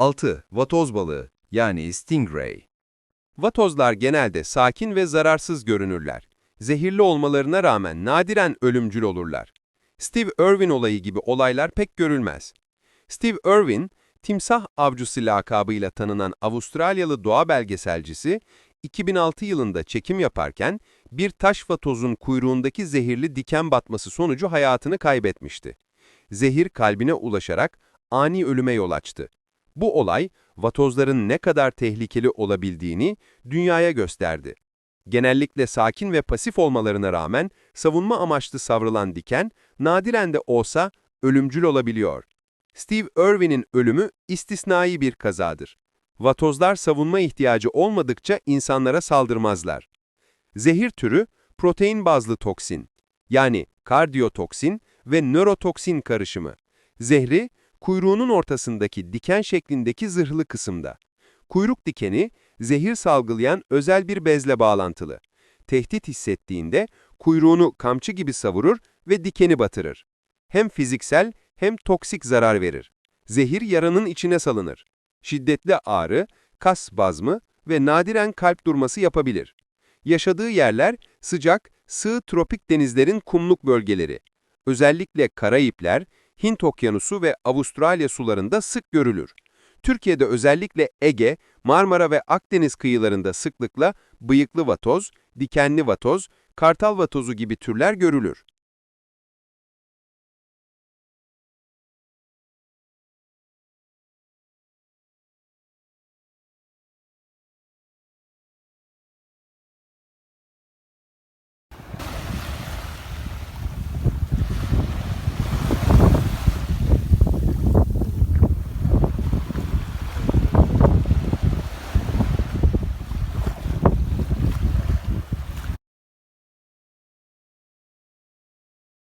6. Vatoz balığı yani stingray. Vatozlar genelde sakin ve zararsız görünürler. Zehirli olmalarına rağmen nadiren ölümcül olurlar. Steve Irwin olayı gibi olaylar pek görülmez. Steve Irwin, timsah avcısı lakabıyla tanınan Avustralyalı doğa belgeselcisi, 2006 yılında çekim yaparken bir taş vatozun kuyruğundaki zehirli diken batması sonucu hayatını kaybetmişti. Zehir kalbine ulaşarak ani ölüme yol açtı. Bu olay, vatozların ne kadar tehlikeli olabildiğini dünyaya gösterdi. Genellikle sakin ve pasif olmalarına rağmen savunma amaçlı savrılan diken, nadiren de olsa ölümcül olabiliyor. Steve Irwin'in ölümü istisnai bir kazadır. Vatozlar savunma ihtiyacı olmadıkça insanlara saldırmazlar. Zehir türü protein bazlı toksin, yani kardiyotoksin ve nörotoksin karışımı. Zehri, kuyruğunun ortasındaki diken şeklindeki zırhlı kısımda. Kuyruk dikeni, zehir salgılayan özel bir bezle bağlantılı. Tehdit hissettiğinde kuyruğunu kamçı gibi savurur ve dikeni batırır. Hem fiziksel hem toksik zarar verir. Zehir yaranın içine salınır. Şiddetli ağrı, kas bazmı ve nadiren kalp durması yapabilir. Yaşadığı yerler sıcak, sığ tropik denizlerin kumluk bölgeleri. Özellikle Karayipler, Hint Okyanusu ve Avustralya sularında sık görülür. Türkiye'de özellikle Ege, Marmara ve Akdeniz kıyılarında sıklıkla bıyıklı vatoz, dikenli vatoz, kartal vatozu gibi türler görülür.